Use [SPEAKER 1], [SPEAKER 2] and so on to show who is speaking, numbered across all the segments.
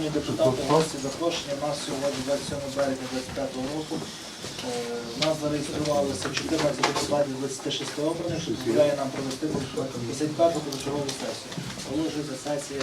[SPEAKER 1] Шановні депутати, гості запрошення. У нас сьогодні 27 березня 25 року. Е, У нас зареєструвалося 14 депутатів 26 обраних, що дозволяє нам провести 51 позачергову сесію. Оголошується сесія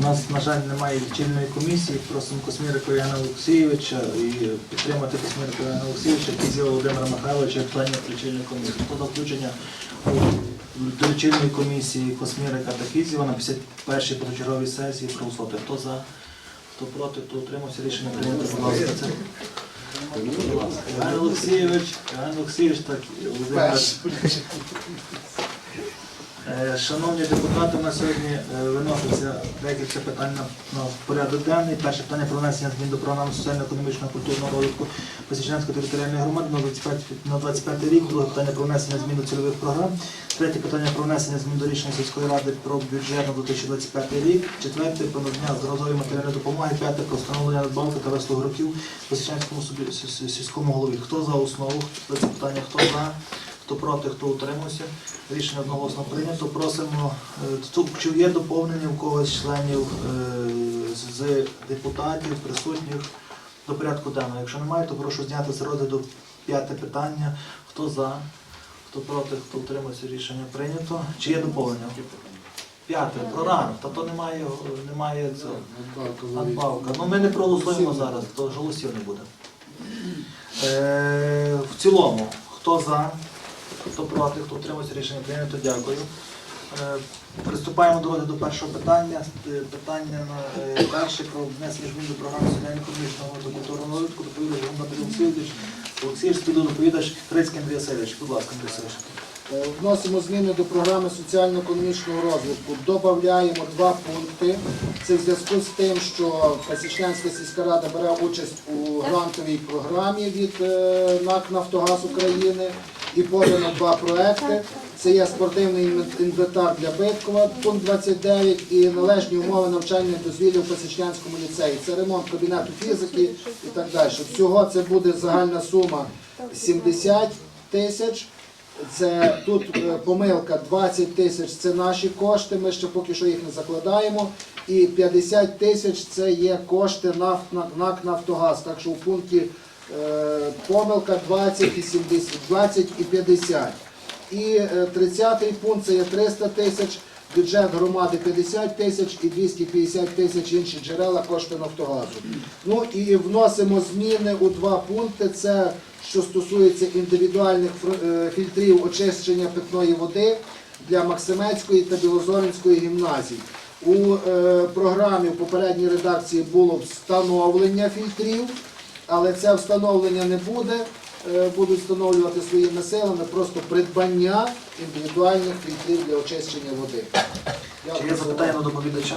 [SPEAKER 1] У нас, на жаль, немає лічильної комісії. Просимо Космірика Яна Олексійовича і підтримати Космірика Яна Олексійовича, Кізіла Володимира Михайловича як членів лічильної комісії. За включення до лічильної комісії Космірика та Кізіва на 51-й позачерговій сесії проголосувати. Хто за, хто проти, хто утримався, рішення прийнято. Будь ласка, це. Олексійович, Олексійович, так, Володимир. Е, Шановні депутати, у нас сьогодні е, виноситься декілька питань на, на порядок денний. Перше питання про внесення змін до програми соціально-економічного культурного розвитку Посічнянської територіальної громади на 25, рік. Друге питання про внесення змін до цільових програм. Третє питання про внесення змін до рішення сільської ради про бюджет на 2025 рік. Четверте про надання здорової матеріальної допомоги. П'яте про встановлення надбавки та вислуг років сі- сільському голові. Хто за основу? Це питання хто за? Хто проти, хто утримався? Рішення одноголосно прийнято. Просимо, е, чи є доповнення в когось членів е, з- депутатів, присутніх до порядку денного. Якщо немає, то прошу зняти з розгляду п'яте питання. Хто за, хто проти, хто утримався, рішення прийнято. Чи є доповнення? П'яте, про ранок. Та то немає, немає цього. Надбавка. Ну ми не проголосуємо зараз, то голосів не буде. Е, в цілому, хто за, хто проти, хто утримався, рішення прийнято, дякую. Е, Приступаємо до розгляду першого питання. Е, Питання е, перше про внесення змін до програми соціально-економічного та культурного розвитку. Доповідач Гумна Андрій Олексійович. Олексійович, співдоповідач Крицький Андрій Васильович. Будь ласка, Андрій Васильович.
[SPEAKER 2] Вносимо зміни до програми соціально-економічного розвитку. Додаємо два пункти. Це в зв'язку з тим, що Пасічнянська сільська рада бере участь у грантовій програмі від НАК Нафтогаз України і подано два проекти. Це є спортивний інвентар для Биткова, пункт 29, і належні умови навчання дозвілля в Пасічнянському ліцеї. Це ремонт кабінету фізики і так далі. Всього це буде загальна сума 70 тисяч. Це тут е, помилка 20 тисяч це наші кошти. Ми ще поки що їх не закладаємо. І 50 тисяч це є кошти НАК, НАК Нафтогаз. Так що у пункті помилка 20 і 70, 20 і 50. І е, 30 пункт це є 300 тисяч, бюджет громади 50 тисяч і 250 тисяч інші джерела кошти Нафтогазу. Ну і вносимо зміни у два пункти. Це що стосується індивідуальних е, фільтрів очищення питної води для Максимецької та Білозоринської гімназій. У е, програмі в попередній редакції було встановлення фільтрів, але це встановлення не буде. Е, Будуть встановлювати своїми силами просто придбання індивідуальних фільтрів для очищення води.
[SPEAKER 1] Чи є запитання до доповідача?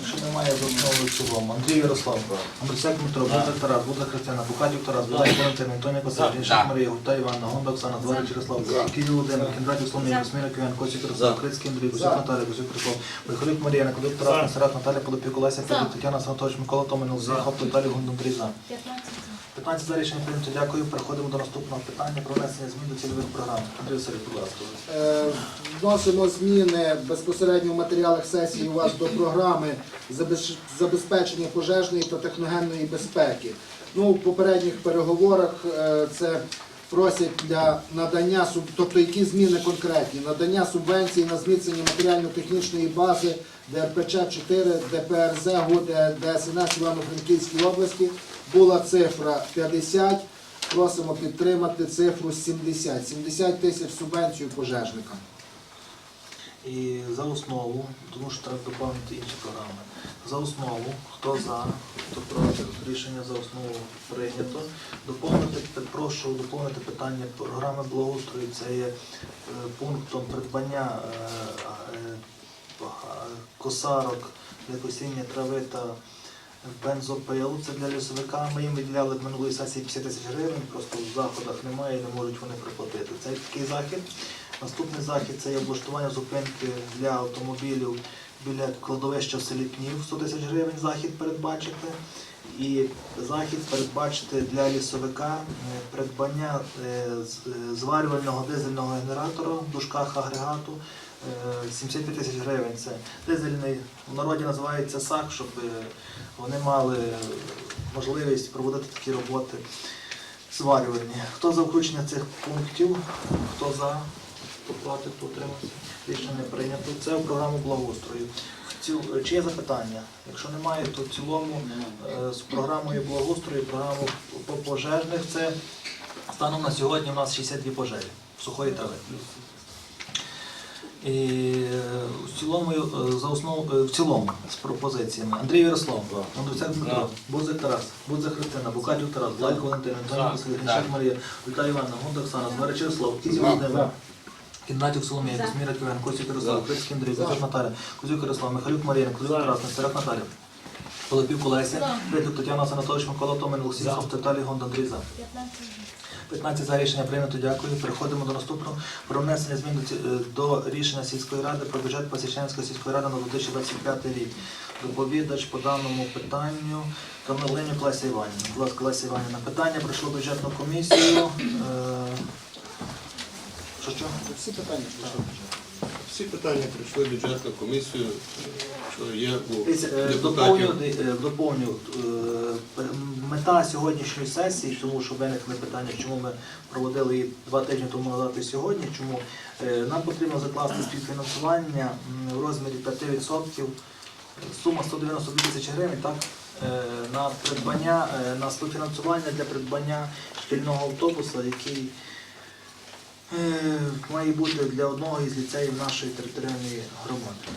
[SPEAKER 1] Якщо немає, основу в цілому. Андрій Ярослав, Андрусяк Дмитро, Бузак Тарас, Бузак Христина, Букадів Тарас, Бузак Валентин, Антонія Косак, Жінчак Марія, Гурта Іванна, Гонда Оксана, Зварич Ярослав, Київ Володимир, Кіндратів Соломія, Косміра Кивян, Косик Ярослав, Крицький Андрій, Косик Наталія, Косик Ярослав, Михайлюк Марія, Накодик Тарас, Насарат, Наталія Подопік, Олеся Федір, Тетяна Санатович, Микола Томин, Олексій Хоп, Віталій Гундундрій за. 15 за рішення прийнято. Дякую. Переходимо до наступного питання про внесення змін до цільових програм. Андрій Васильович, будь ласка.
[SPEAKER 2] Е, Вносимо зміни безпосередньо в матеріалах сесії у вас до програми забез- забезпечення пожежної та техногенної безпеки. Ну, в попередніх переговорах е, це просять для надання тобто які зміни конкретні, надання субвенції на зміцнення матеріально-технічної бази ДРПЧ 4, ДПРЗ, ГУД, ДСНС Івано-Франківській області була цифра 50. Просимо підтримати цифру 70. 70 тисяч субвенцію пожежникам.
[SPEAKER 1] І за основу, тому що треба додати інші програми. За основу, хто за, хто проти, рішення за основу прийнято. Доповнити, прошу доповнити питання програми благоустрою. Це є е, пунктом придбання е, е, косарок для косіння трави та бензопилу. Це для лісовика. Ми їм виділяли в минулої сесії 50 тисяч гривень, просто в заходах немає і не можуть вони приплатити. Це такий захід. Наступний захід це є облаштування зупинки для автомобілів біля кладовища в селі Пнів, 100 тисяч гривень захід передбачити. І захід передбачити для лісовика е, придбання е, е, зварювального дизельного генератора в дужках агрегату е, 75 тисяч гривень. Це дизельний в народі називається САК, щоб вони мали можливість проводити такі роботи зварювальні. Хто за включення цих пунктів? Хто за? Хто проти, хто утримався? Рішення прийнято. Це в програму благоустрою. Чи є запитання? Якщо немає, то в цілому е, з програмою благоустрою, програмою по пожежних, це станом на сьогодні у нас 62 пожежі сухої трави. І е, в цілому, е, за основу, е, в цілому з пропозиціями. Андрій Ярослав, Андрюсяк Дмитро, Бузик Тарас, Будзик Христина, Букадів Тарас, Лайко Валентин, Антоній Василь, Марія, Ульта Іванна, Гунда Оксана, Зварич Ярослав, Кізів Володимир, Кіндратів Соломія, Косміра Кивен, Косик Ярослав, Крицький Андрій, Козак Наталя, Козюк Ярослав, Михайлюк Марія, Козюк Тарас, Нестерак Наталя. Полипів Олеся, Придюк Тетяна Санатович, Микола Томин, Олексій Сов, Теталі Гонда Андрій за. 15 за рішення прийнято, дякую. Переходимо до наступного. Про внесення змін до, ці- е, до рішення сільської ради про бюджет Пасічнянської сільської ради на 2025 рік. Доповідач по даному питанню Камилиню Класі Іванівна. Будь ласка, Леся Іванівна. Питання пройшло бюджетну комісію. Е, Що що?
[SPEAKER 2] Всі питання пройшли.
[SPEAKER 3] Всі питання прийшли в бюджетну комісію, що є у
[SPEAKER 1] е, Доповню, е, доповню е, мета сьогоднішньої сесії, тому що виникли питання, чому ми проводили її два тижні тому назад і сьогодні. Чому Е, нам потрібно закласти співфінансування м, в розмірі 5%, сума 192 тисячі гривень, так? е, На придбання, е, на співфінансування для придбання шкільного автобуса, який має бути для одного із ліцеїв нашої територіальної громади.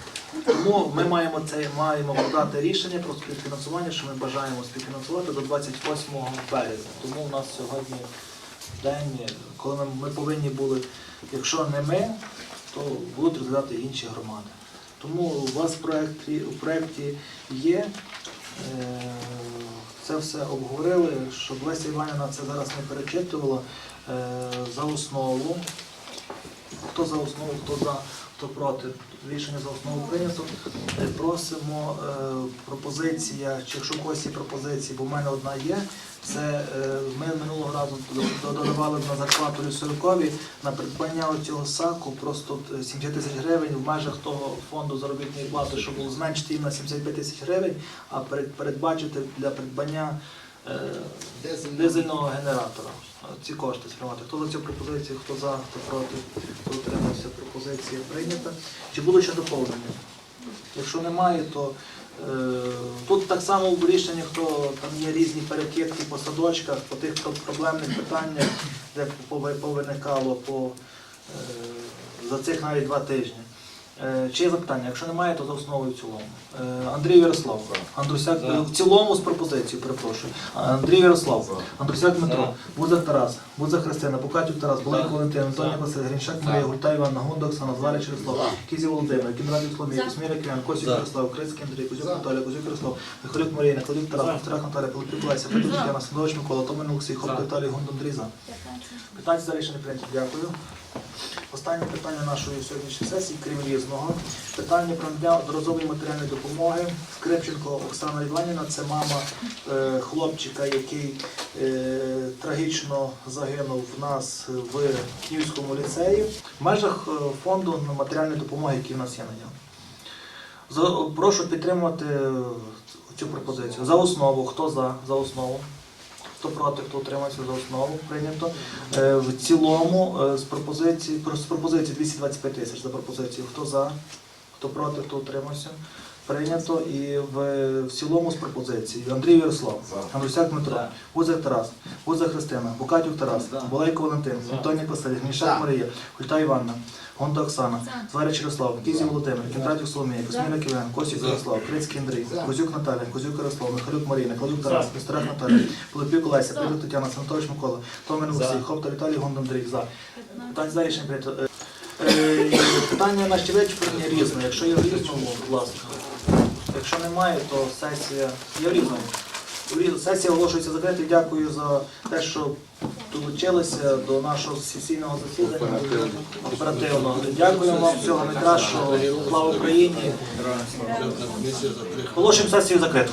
[SPEAKER 1] Тому ми маємо це маємо подати рішення про співфінансування, що ми бажаємо співфінансувати до 28 березня. Тому у нас сьогодні день, коли ми, ми повинні були, якщо не ми, то будуть розглядати інші громади. Тому у вас в проєкті, у проєкті є. Е, Це все обговорили, щоб Леся Іванівна це зараз не перечитувала е, за основу. Хто за основу, хто за, хто проти. Рішення за основу прийнято. Е, Просимо е, пропозиція, чи якщо когось є пропозиції, бо в мене одна є. Це е, ми минулого разу додавали на зарплату лісовикові на придбання цього саку просто е, 70 тисяч гривень в межах того фонду заробітної плати, щоб було зменшити їм на 75 тисяч гривень, а передбачити для придбання е, дизельного генератора. Ці кошти спрямувати. Хто за цю пропозицію, хто за, хто проти, хто утримався, пропозиція прийнята. Чи було ще доповнення? Якщо немає, то е, тут так само в рішенні, хто там є різні перекидки по садочках, по тих проблемних питаннях, де повиникало по, е, за цих навіть два тижні. Е, Чи є запитання? Якщо немає, то за основу і в цілому. Е, Андрій Ярослав. Андрусяк в цілому з пропозицією, перепрошую. Андрій Ярослав. Андрусяк Дмитро. Будзак Тарас. Будзак Христина. Букатюк Тарас. Булейко Валентин. Антонія Василь. Гринчак Марія. Гульта Іванна. Гунда Оксана. Зварич Ярослав. Кізі Володимир. Кінрадів Сломій. Косміра Киян. Косюк. Ярослав. Крицький Андрій. Кузюк Наталя. Кузюк Ярослав. Михайлюк Марія. Накладюк Тарас. Пастрак Наталя. Пилипюк Леся. Петрук Тетяна. Сандович Микола. Томин Олексій. Хоп Віталій. Гунд Андрій. За. 15 за рішення прийнято. Дякую. Останнє питання нашої сьогоднішньої сесії, крім різного. Питання про надання одноразової матеріальної допомоги. Скрипченко Оксана Іванівна, це мама е, хлопчика, який е, трагічно загинув в нас в Київському ліцеї в межах е, фонду матеріальної допомоги, який в нас є на ньому. Прошу підтримувати е, цю пропозицію. За основу. Хто за? За основу. Хто проти, хто утримався за основу, прийнято. Е, В цілому е, з пропозиції, про- з пропозиції 225 тисяч за пропозицію. Хто за, хто проти, хто утримався. Прийнято і в, в цілому з пропозицією. Андрій Ярослав, Андрусяк Дмитро, Гузик Тарас, Гузик Христина, Букатюк Тарас, Болейко Валентин, Антоній Пасаль, Гнішак Марія, Гульта Іванна, Гонта Оксана, Зварич Ярослав, Кізі Володимир, Кіндратів Соломія, Косміра Ківен, Косік. Ярослав, Крицький Андрій, Козюк Наталя, Козюк Ярослав, Михайлюк Марія, Накладюк Тарас, Пестрах Наталя, Пилипюк Олеся, Пилип Тетяна, Сантович Микола, Томин Олексій, Хопта Віталій, Гонд Андрій. За. Питання за рішення прийнято. Е, Питання наші вичерпані різне. Якщо є в різному, будь ласка. Якщо немає, то сесія є в різному. У різ- Сесія оголошується закритою. Дякую за те, що долучилися до нашого сесійного засідання оперативно. Дякую вам всього найкращого. Слава Україні. Оголошуємо сесію закриту.